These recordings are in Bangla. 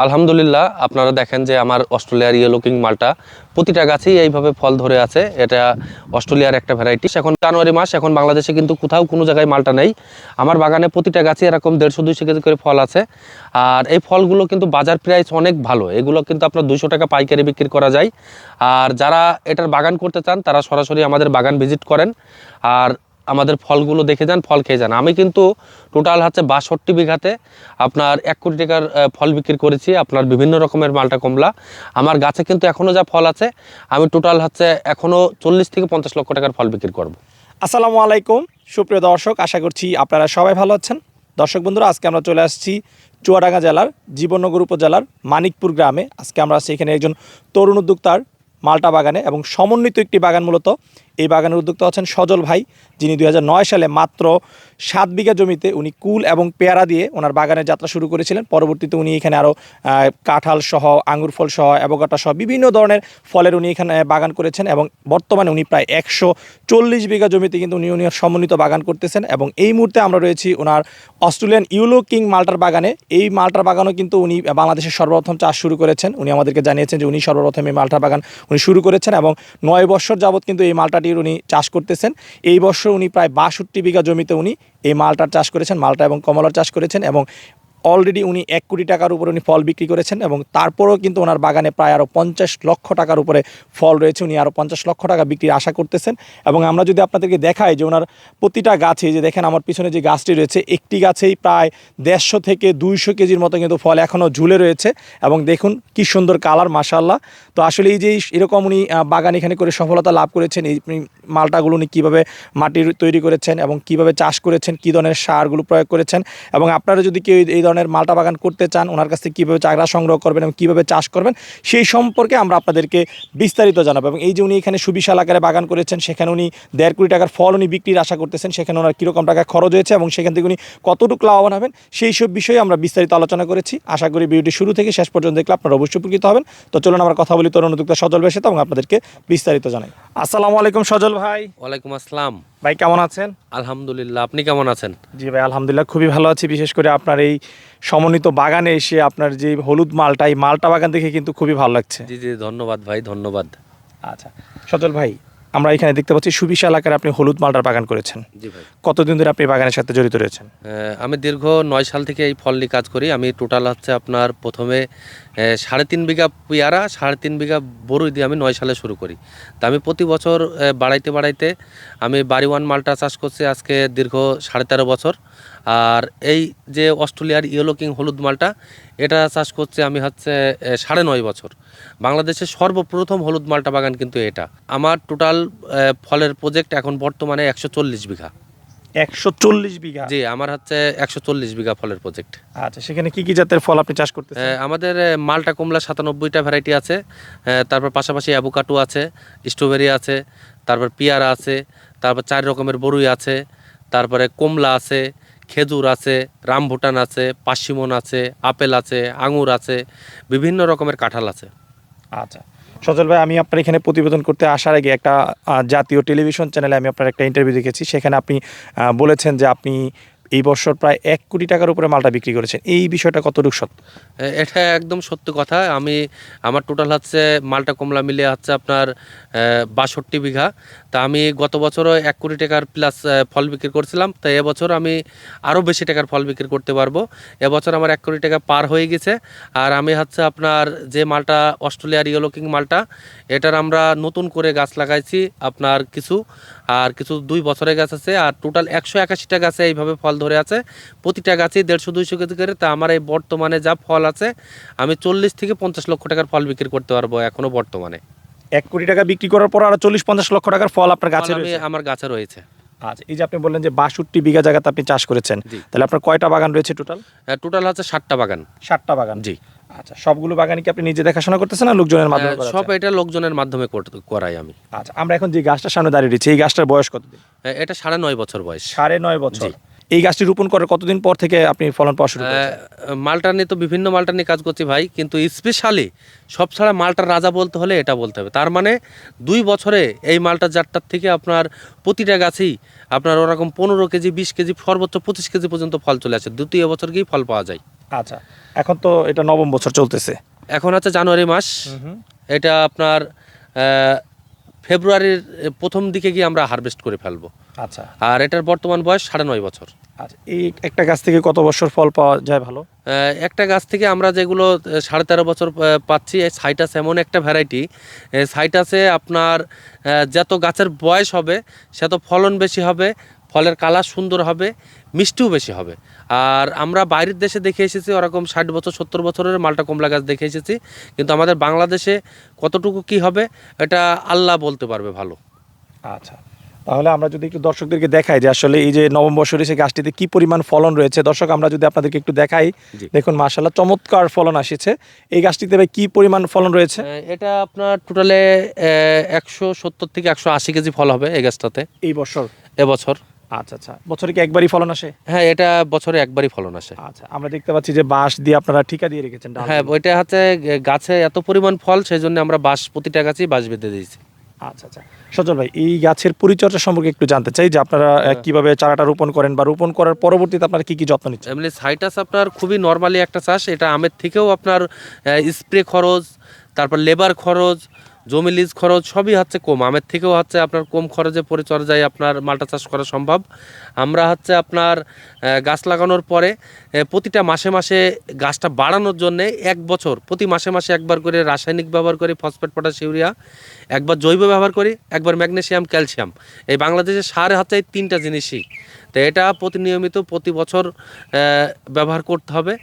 আলহামদুলিল্লাহ, আপনারা দেখেন যে আমার অস্ট্রেলিয়ার ইয়েলো কিং মালটা প্রতিটা গাছেই এইভাবে ফল ধরে আছে। এটা অস্ট্রেলিয়ার একটা ভ্যারাইটি এখন জানুয়ারি মাস, এখন বাংলাদেশে কিন্তু কোথাও কোনো জায়গায় মালটা নেই। আমার বাগানে প্রতিটা গাছে এরকম দেড়শো, দুইশো কেজি করে ফল আছে। আর এই ফলগুলো কিন্তু বাজার প্রাইস অনেক ভালো। এগুলো কিন্তু আপনার দুশো টাকা পাইকারি বিক্রি করা যায়। আর যারা এটার বাগান করতে চান, তারা সরাসরি আমাদের বাগান ভিজিট করেন। আর আমাদের ফলগুলো দেখে যান, ফল খেয়ে যান। আমি কিন্তু টোটাল হচ্ছে বাষট্টি বিঘাতে আপনার এক কোটি টাকার ফল বিক্রি করেছি, আপনার বিভিন্ন রকমের মালটা কমলা। আমার গাছে কিন্তু এখনও যা ফল আছে, আমি টোটাল হচ্ছে এখনও চল্লিশ থেকে পঞ্চাশ লক্ষ টাকার ফল বিক্রি করব। আসসালামু আলাইকুম, সুপ্রিয় দর্শক, আশা করছি আপনারা সবাই ভালো আছেন। দর্শক বন্ধুরা, আজকে আমরা চলে আসছি চুয়াডাঙ্গা জেলার, জীবননগর উপজেলার মানিকপুর গ্রামে। আজকে আমরা এখানে একজন তরুণ উদ্যোক্তার মালটা বাগানে এবং সমন্বিত একটি বাগান মূলত এই বাগানের উদ্যোক্তা হচ্ছেন সজল ভাই, যিনি দুই হাজার নয় সালে মাত্র সাত বিঘা জমিতে উনি কুল এবং পেয়ারা দিয়ে ওনার বাগানের যাত্রা শুরু করেছিলেন। পরবর্তীতে উনি এখানে আরও কাঁঠাল সহ আঙুর ফল সহ অ্যাভোকাটা সহ বিভিন্ন ধরনের ফলের উনি এখানে বাগান করেছেন এবং বর্তমানে উনি প্রায় একশো চল্লিশ বিঘা জমিতে কিন্তু উনি উনি সমন্বিত বাগান করতেছেন এবং এই মুহূর্তে আমরা রয়েছি ওনার অস্ট্রেলিয়ান ইউলো কিং মাল্টার বাগানে। এই মাল্টার বাগানও কিন্তু উনি বাংলাদেশের সর্বপ্রথম চাষ শুরু করেছেন। উনি আমাদেরকে জানিয়েছেন যে উনি সর্বপ্রথম এই মাল্টার বাগান উনি শুরু করেছেন এবং নয় বছর যাবৎ কিন্তু এই মালটাটির উনি চাষ করতেছেন। এই বছর উনি প্রায় বাষট্টি বিঘা জমিতে উনি এই মালটার চাষ করেছেন, মালটা এবং কমলার চাষ করেছেন এবং অলরেডি উনি এক কোটি টাকার উপরে উনি ফল বিক্রি করেছেন এবং তারপরেও কিন্তু ওনার বাগানে প্রায় আরও পঞ্চাশ লক্ষ টাকার উপরে ফল রয়েছে, উনি আরও পঞ্চাশ লক্ষ টাকা বিক্রির আশা করতেছেন। এবং আমরা যদি আপনাদেরকে দেখাই যে ওনার প্রতিটা গাছে যে দেখেন আমার পিছনে যে গাছটি রয়েছে, একটি গাছেই প্রায় দেড়শো থেকে দুইশো কেজির মতো কিন্তু ফল এখনও ঝুলে রয়েছে। এবং দেখুন কি সুন্দর কালার মাশাল্লাহ তো আসলে এই যে এরকম উনি বাগান এখানে করে সফলতা লাভ করেছেন, এই মালটাগুলো উনি কীভাবে মাটির তৈরি করেছেন এবং কীভাবে চাষ করেছেন, কী ধরনের সারগুলো প্রয়োগ করেছেন। এবং আপনারা যদি কেউ এই ধরনের মালটা বাগান করতে চান, ওনার কাছ থেকে কীভাবে চারা সংগ্রহ করবেন এবং কীভাবে চাষ করবেন, সেই সম্পর্কে আমরা আপনাদেরকে বিস্তারিত জানাব। এবং এই যে উনি এখানে সুবিশাল আকারে বাগান করেছেন, সেখানে উনি দেড় কোটি টাকার ফল উনি বিক্রির আশা করতেছেন, সেখানে ওনার কীরকম টাকা খরচ হয়েছে এবং সেখান থেকে উনি কতটুকু লাভবান হবেন, সেই সব বিষয়ে আমরা বিস্তারিত আলোচনা করেছি। আশা করি ভিডিওটি শুরু থেকে শেষ পর্যন্ত দেখলে আপনারা অবশ্যই উপকৃত হবেন। তো চলুন আমরা কথা বলি তরুণ উদ্যোক্তা সজল ভাইয়ের সাথে এবং আপনাদেরকে বিস্তারিত জানাই। আসসালামু আলাইকুম সজল ভাই। ওয়ালাইকুম আসসালাম। ভাই কেমন আছেন? আলহামদুলিল্লাহ আপনি কেমন আছেন? জি ভাই আলহামদুলিল্লাহ খুবই ভালো আছি। বিশেষ করে আপনার এই সমন্বিত বাগানে এসে আপনার যে হলুদ মালটা এই মালটা বাগান দেখে কিন্তু খুবই ভালো লাগছে। জি জি ধন্যবাদ ভাই ধন্যবাদ। আচ্ছা সজল ভাই আমরা এখানে দেখতে পাচ্ছি সুবিশাল আকারে আপনি হলুদ মালটার বাগান করেছেন। জি ভাই। কতদিন ধরে আপনি বাগানের সাথে জড়িত রয়েছেন? আমি দীর্ঘ নয় সাল থেকে এই ফল নিয়ে কাজ করি। আমি টোটাল হচ্ছে আপনার প্রথমে সাড়ে তিন বিঘা পেয়ারা, সাড়ে তিন বিঘা বরুই দিয়ে আমি নয় সালে শুরু করি। তা আমি প্রতি বছর বাড়াইতে বাড়াইতে আমি বাড়ি ওয়ান মালটা চাষ করছি আজকে দীর্ঘ সাড়ে তেরো বছর। আর এই যে অস্ট্রেলিয়ার ইয়েলো কিং হলুদ মালটা, এটা চাষ করছে আমি হচ্ছে সাড়ে নয় বছর। বাংলাদেশের সর্বপ্রথম হলুদ মালটা বাগান কিন্তু এটা। আমার টোটাল ফলের প্রজেক্ট এখন বর্তমানে একশো চল্লিশ বিঘা। একশো চল্লিশ বিঘা। জি আমার হচ্ছে একশো চল্লিশ বিঘা ফলের প্রজেক্ট আচ্ছা সেখানে কি কি জাতের ফল আপনি চাষ করতেছেন? আমাদের মালটা কমলা সাতানব্বইটা ভ্যারাইটি আছে তারপর পাশাপাশি অ্যাভোকাটো আছে স্ট্রবেরি আছে তারপর পেয়ারা আছে তারপর চার রকমের বরুই আছে তারপরে কমলা আছে খেজুর আছে রামভুটান আছে পাশিমন আছে আপেল আছে আঙুর আছে বিভিন্ন রকমের কাঁঠাল আছে। আচ্ছা সজল ভাই, আমি আপনার এখানে প্রতিবেদন করতে আসার আগে একটা জাতীয় টেলিভিশন চ্যানেলে আমি আপনার একটা ইন্টারভিউ দেখেছি। সেখানে আপনি বলেছেন যে আপনি এই বছর প্রায় এক কোটি টাকার উপরে মালটা বিক্রি করেছেন। এই বিষয়টা কতটুকু সত্য? এটা একদম সত্য কথা। আমি, আমার টোটাল হচ্ছে মালটা কমলা মিলে হচ্ছে আপনার বাষট্টি বিঘা। তা আমি গত বছরও এক কোটি টাকার প্লাস ফল বিক্রি করছিলাম। তো এবছর আমি আরও বেশি টাকার ফল বিক্রি করতে পারব। এবছর আমার এক কোটি টাকা পার হয়ে গেছে। আর আমি হচ্ছে আপনার যে মালটা, অস্ট্রেলিয়ার ইয়েলো কিং মালটা, এটার আমরা নতুন করে গাছ লাগাইছি আপনার কিছু। আর কিছু দুই বছরের গাছ আছে আর টোটাল একশো একাশিটা গাছে এইভাবে ফল ধরে আছে। প্রতিটা গাছেই দেড়শো দুইশো কেজি করে। তা আমার এই বর্তমানে যা ফল আছে আমি চল্লিশ থেকে পঞ্চাশ লক্ষ টাকার ফল বিক্রি করতে পারব এখনও বর্তমানে। এক কোটি টাকা বিক্রি করার পর আরও চল্লিশ পঞ্চাশ লক্ষ টাকার ফল আপনার গাছে আমার গাছে রয়েছে। আচ্ছা এই যে আপনি বললেন যে বাষট্টি বিঘা জায়গাতে আপনি চাষ করেছেন তাহলে আপনার কয়টা বাগান রয়েছে টোটাল টোটাল হচ্ছে ষাটটা বাগান। ষাটটা বাগান। জি। আচ্ছা সবগুলো বাগানই কি আপনি নিজে দেখাশোনা করতেছেন না লোকজনের মাধ্যমে সব এটা লোকজনের মাধ্যমে করাই আমি। আচ্ছা আমরা এখন যে গাছটার সামনে দাঁড়িয়ে রয়েছি এই গাছটার বয়স কতদিন? আহ, এটা সাড়ে নয় বছর বয়স। সাড়ে নয় বছর। এই গাছটি রোপণ করার কতদিন পর থেকে আপনি ফলন পাওয়া শুরু মালটা নিয়ে তো বিভিন্ন মালটা নিয়ে কাজ করছি ভাই কিন্তু স্পেশালি সব ছাড়া মালটার রাজা বলতে হলে এটা বলতে হবে। তার মানে দুই বছরে এই মালটা জাতটার থেকে আপনার প্রতিটা গাছেই আপনার ওরকম পনেরো কেজি বিশ কেজি সর্বোচ্চ পঁচিশ কেজি পর্যন্ত ফল চলে আসে। দ্বিতীয় বছর গিয়ে ফল পাওয়া যায়। আচ্ছা এখন তো এটা নবম বছর চলতেছে। এখন হচ্ছে জানুয়ারি মাস। এটা আপনার ফেব্রুয়ারির প্রথম দিকে গিয়ে আমরা হারভেস্ট করে ফেলব। আচ্ছা। আর এটার বর্তমান বয়স সাড়ে নয় বছর। আচ্ছা এই একটা গাছ থেকে কত বছর ফল পাওয়া যায় ভালো? একটা গাছ থেকে আমরা যেগুলো সাড়ে তেরো বছর পাচ্ছি এই সাইটাস এমন একটা ভ্যারাইটি সাইটাসে আপনার যত গাছের বয়স হবে সেত ফলন বেশি হবে ফলের কালার সুন্দর হবে মিষ্টিও বেশি হবে। আর আমরা বাইরের দেশে দেখে এসেছি ওরকম ষাট বছর সত্তর বছরের মালটা কমলা গাছ দেখে এসেছি। কিন্তু আমাদের বাংলাদেশে কতটুকু কি হবে এটা আল্লাহ বলতে পারবে ভালো। আচ্ছা তাহলে আমরা যদি একটু দর্শকদেরকে দেখাই যে আসলে এই যে নবম বছরে সেই গাছটিতে কি পরিমাণ ফলন রয়েছে। দর্শক আমরা যদি আপনাদেরকে একটু দেখাই দেখুন মার্শাল্লাহ চমৎকার ফলন আসছে। এই গাছটিতে ভাই কি পরিমাণ ফলন রয়েছে? এটা আপনার টোটালে একশো সত্তর থেকে একশো আশি কেজি ফল হবে এই গাছটাতে। এই বছর? এবছর আচ্ছা আচ্ছা। বছরে কি একবারই ফলন আসে? হ্যাঁ এটা বছরে একবারই ফলন আসে। আচ্ছা আমরা দেখতে পাচ্ছি যে বাঁশ দিয়ে আপনারা ঠিকা দিয়ে রেখেছেন হ্যাঁ ওইটা হচ্ছে গাছে এত পরিমাণ ফল সেই জন্য আমরা বাঁশ প্রতিটা গাছেই বাঁশ বেঁধে দিয়েছি। আচ্ছা আচ্ছা। সজল ভাই এই গাছের পরিচর্যা সম্পর্কে একটু জানতে চাই যে আপনারা আহ, কীভাবে চারাটা রোপণ করেন বা রোপণ করার পরবর্তীতে আপনারা কি কি যত্ন নিচ্ছেন? এমনি সাইটাস আপনার খুবই নর্মালি একটা চাষ এটা আমের থেকেও আপনার স্প্রে খরচ তারপর লেবার খরচ জমি লিজ খরচ সবই হচ্ছে কম। আমের থেকেও হচ্ছে আপনার কম খরচে পরিচর্যায় আপনার মালটা চাষ করা সম্ভব। আমরা হচ্ছে আপনার গাছ লাগানোর পরে প্রতিটা মাসে মাসে গাছটা বাড়ানোর জন্য এক বছর, প্রতি মাসে মাসে একবার করে রাসায়নিক ব্যবহার করি ফসফেট পটাশ ইউরিয়া একবার জৈব ব্যবহার করি, একবার ম্যাগনেসিয়াম ক্যালসিয়াম এই বাংলাদেশের সার হচ্ছে এই তিনটা জিনিসই। তো এটা প্রতিনিয়মিত প্রতি বছর ব্যবহার করতে হবে।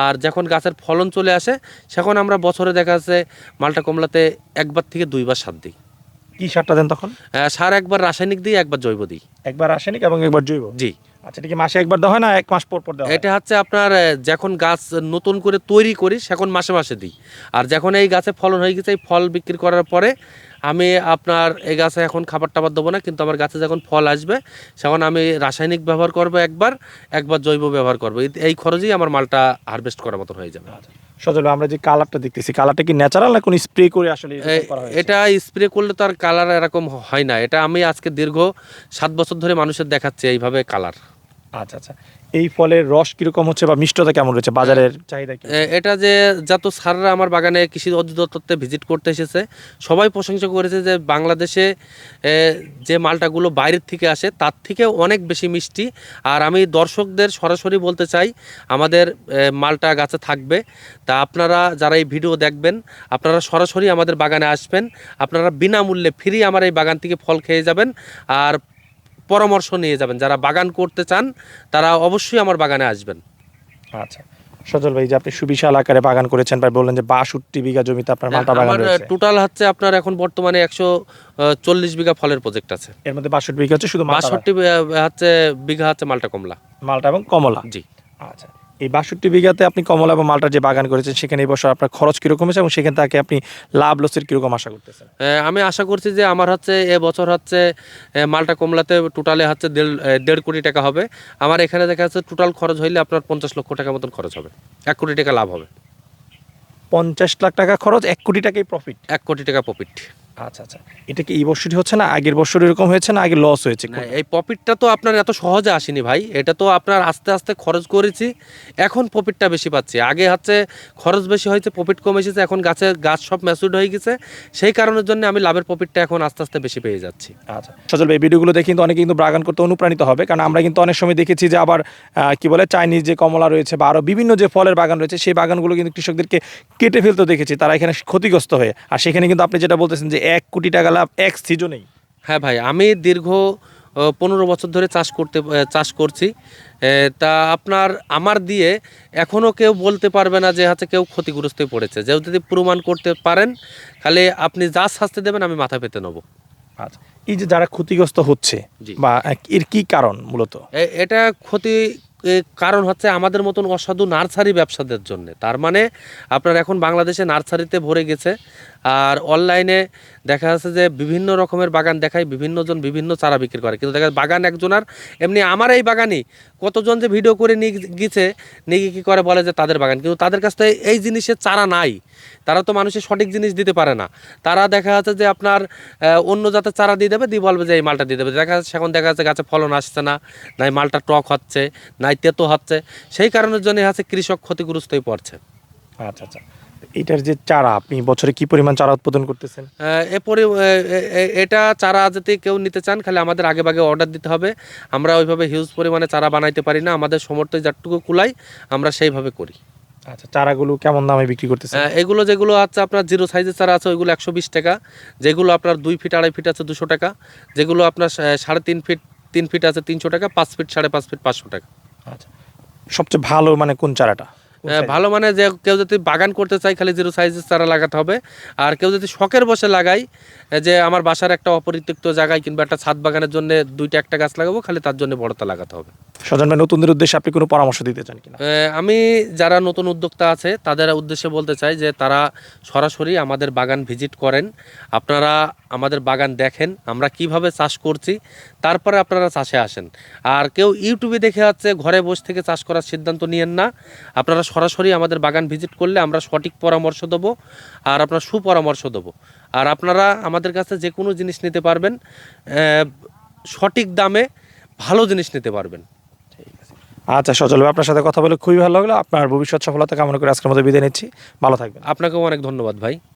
আর যখন গাছের ফলন চলে আসে সেখন আমরা বছরে দেখা যাচ্ছে মালটা কমলাতে একবার থেকে দুইবার সার দিই। কি সারটা দেন তখন? সার একবার রাসায়নিক দিই একবার জৈব দিই। একবার রাসায়নিক এবং একবার জৈব? জি। আচ্ছা এটা কি মাসে একবার দেওয়া হয় না এক মাস পর পর দেওয়া এটা হচ্ছে আপনার যখন গাছ নতুন করে তৈরি করি সেখন মাসে মাসে দিই। আর যখন এই গাছে ফলন হয়ে গেছে এই ফল বিক্রি করার পরে আমি আপনার এই গাছে এখন খাবার টাবার দেবো না কিন্তু আমার গাছে যখন ফল আসবে সেখন আমি রাসায়নিক ব্যবহার করব একবার একবার জৈব ব্যবহার করব। এই- খরচেই আমার মালটা হারভেস্ট করার মতন হয়ে যাবে। সজল ভাই, আমরা যে কালারটা দেখতেছি কালারটা কি ন্যাচারাল না কোন স্প্রে করে আসলে? এটা স্প্রে করলে তো আর কালার এরকম হয় না। এটা আমি আজকে দীর্ঘ সাত বছর ধরে মানুষের দেখাচ্ছি এইভাবে কালার আচ্ছা আচ্ছা। এই ফলের রস কীরকম হচ্ছে বা মিষ্টতা কেমন রয়েছে? বাজারের চাহিদা এটা যে যত সাররা আমার বাগানে কৃষি অধিদপ্তরতে ভিজিট করতে এসেছে, সবাই প্রশংসা করেছে যে বাংলাদেশে যে মালটাগুলো বাইরের থেকে আসে, তার থেকে অনেক বেশি মিষ্টি। আর আমি দর্শকদের সরাসরি বলতে চাই, আমাদের মালটা গাছে থাকবে। তা আপনারা যারা এই ভিডিও দেখবেন, আপনারা সরাসরি আমাদের বাগানে আসবেন। আপনারা বিনামূল্যে ফ্রি আমার এই বাগান থেকে ফল খেয়ে যাবেন। আর পরামর্শ নিয়ে যাবেন। যারা বাগান করতে চান তারা অবশ্যই আমার বাগানে আসবেন। আচ্ছা। সজল ভাই যে আপনি সুবিশাল আকারে বাগান করেছেন ভাই বললেন যে বাষট্টি বিঘা জমিতে আপনার মালটা বাগান রয়েছে। টোটাল হচ্ছে আপনার এখন বর্তমানে একশো চল্লিশ বিঘা ফলের প্রজেক্ট আছে। এর মধ্যে বাষট্টি বিঘা হচ্ছে শুধু বাষট্টি হচ্ছে বিঘা হচ্ছে মাল্টা কমলা। মালটা এবং কমলা? জি। আচ্ছা। এই বাষট্টি বিঘাতে আপনি কমলা এবং মালটার যে বাগান করেছেন সেখানে এই বছর আপনার খরচ কীরকম হয়েছে এবং সেখান থেকে আপনি লাভ লসের কীরকম আশা করতেছেন? আমি আশা করছি যে আমার হচ্ছে এবছর হচ্ছে মালটা কমলাতে টোটালে হচ্ছে দেড় দেড় কোটি টাকা হবে। আমার এখানে দেখা যাচ্ছে টোটাল খরচ হইলে আপনার পঞ্চাশ লক্ষ টাকা মতন খরচ হবে। এক কোটি টাকা লাভ হবে। পঞ্চাশ লাখ টাকা খরচ এক কোটি টাকাই প্রফিট এক কোটি টাকা প্রফিট আচ্ছা আচ্ছা। এটা কি এই বছরই হচ্ছে না? আগের বছর এরকম হয়েছে না? আগে লস হয়েছে না এই প্রফিটটা তো আপনার এত সহজে আসেনি ভাই। এটা তো আপনার আস্তে আস্তে খরচ করেছি। এখন প্রফিটটা বেশি পাচ্ছি। আগে হচ্ছে খরচ বেশি হয়েছে প্রফিট কম এসেছে এখন গাছে গাছ সব ম্যাচুড হয়ে গেছে। সেই কারণের জন্য আমি লাভের প্রফিটটা এখন আস্তে আস্তে বেশি পেয়ে যাচ্ছি। আচ্ছা। সজল ভাই ভিডিওগুলো দেখে কিন্তু অনেকে কিন্তু বাগান করতে অনুপ্রাণিত হবে। কারণ আমরা কিন্তু অনেক সময় দেখেছি যে আবার কি বলে চাইনিজ যে কমলা রয়েছে বা আরও বিভিন্ন যে ফলের বাগান রয়েছে সেই বাগানগুলো কিন্তু কৃষকদেরকে কেটে ফেলতে দেখেছি। তারা এখানে ক্ষতিগ্রস্ত হয়ে। আর সেখানে কিন্তু আপনি যেটা বলতেছেন যে এক কোটি টাকা লাভ এক সিজনেই হ্যাঁ ভাই আমি দীর্ঘ পনেরো বছর ধরে চাষ করতে চাষ করছি। তা আপনার আমার দিয়ে এখনও কেউ বলতে পারবে না যে হচ্ছে কেউ ক্ষতিগ্রস্ত পড়েছে। যে যদি প্রমাণ করতে পারেন খালি আপনি যা শাস্তি দেবেন আমি মাথা পেতে নেব। আচ্ছা এই যে যারা ক্ষতিগ্রস্ত হচ্ছে। বা এর কি কারণ মূলত? এটা ক্ষতি কারণ হচ্ছে আমাদের মতন অসাধু নার্সারি ব্যবসাদের জন্য। তার মানে আপনার এখন বাংলাদেশে নার্সারিতে ভরে গেছে। আর অনলাইনে দেখা যাচ্ছে যে বিভিন্ন রকমের বাগান দেখায় বিভিন্ন জন বিভিন্ন চারা বিক্রি করে। কিন্তু দেখা বাগান একজনের এমনি আমার এই বাগানই। কতজন যে ভিডিও করে নিয়ে গেছে নিয়ে কী করে বলে যে তাদের বাগান। কিন্তু তাদের কাছ থেকে এই জিনিসের চারা নাই। তারা তো মানুষের সঠিক জিনিস দিতে পারে না। তারা দেখা যাচ্ছে যে আপনার অন্য জাতের চারা দিয়ে দেবে দিয়ে বলবে যে এই মালটা দিয়ে দেবে। দেখা যাচ্ছে এখন দেখা যাচ্ছে গাছে ফলন আসছে না নাই মালটা টক হচ্ছে নাই তেতো হচ্ছে। সেই কারণের জন্য হচ্ছে কৃষক ক্ষতিগ্রস্ত হয়ে পড়ছে। আচ্ছা আচ্ছা। এটার যে চারা আপনি বছরে কি পরিমাণ চারা উৎপাদন করতেছেন? আহ, এ পরি এ- এ- এ- এটা চারা যদি কেউ নিতে চান খালি আমাদের আগে ভাগে অর্ডার দিতে হবে। আমরা ওইভাবে হিউজ পরিমাণে চারা বানাইতে পারি না। আমাদের সমর্থ যাটুকু কুলাই আমরা সেইভাবে করি। আচ্ছা চারাগুলো কেমন দামে বিক্রি করতেছে এগুলো যেগুলো আছে আপনার জিরো সাইজের চারা আছে ওইগুলো একশো বিশ টাকা। যেগুলো আপনার দুই ফিট আড়াই ফিট আছে দুশো টাকা। যেগুলো আপনার সাড়ে তিন ফিট তিন ফিট আছে তিনশো টাকা পাঁচ ফিট সাড়ে পাঁচ ফিট পাঁচশো টাকা। আচ্ছা। সবচেয়ে ভালো মানে কোন চারাটা? ভালো মানে যে কেউ যদি বাগান করতে চায় খালি জিরো সাইজের চারা লাগাতে হবে। আর কেউ যদি শখের বসে লাগাই যে আমার বাসার একটা অপরিত্যক্ত জায়গায় কিংবা একটা ছাদ বাগানের জন্য দুইটা একটা গাছ লাগাবো খালি তার জন্য বড়তা লাগাতে হবে। স্বজন ভাই নতুনদের উদ্দেশ্যে আপনি কোনো পরামর্শ দিতে চান কিনা? আমি যারা নতুন উদ্যোক্তা আছে তাদের উদ্দেশ্যে বলতে চাই যে তারা সরাসরি আমাদের বাগান ভিজিট করেন। আপনারা আমাদের বাগান দেখেন আমরা কীভাবে চাষ করছি তারপরে আপনারা চাষে আসেন। আর কেউ ইউটিউবে দেখে যাচ্ছে ঘরে বসে থেকে চাষ করার সিদ্ধান্ত নিয়েন না। আপনারা সরাসরি আমাদের বাগান ভিজিট করলে আমরা সঠিক পরামর্শ দেবো আর আপনার সুপরামর্শ দেবো। আর আপনারা আমাদের কাছে যে কোনো জিনিস নিতে পারবেন সঠিক দামে ভালো জিনিস নিতে পারবেন। আচ্ছা সজল ভাই আপনার সাথে কথা বলে খুবই ভালো লাগল। আপনার ভবিষ্যৎ সফলতা কামনা করে আজকের মতো বিদায় নিচ্ছি। ভালো থাকবেন। আপনাকেও অনেক ধন্যবাদ ভাই।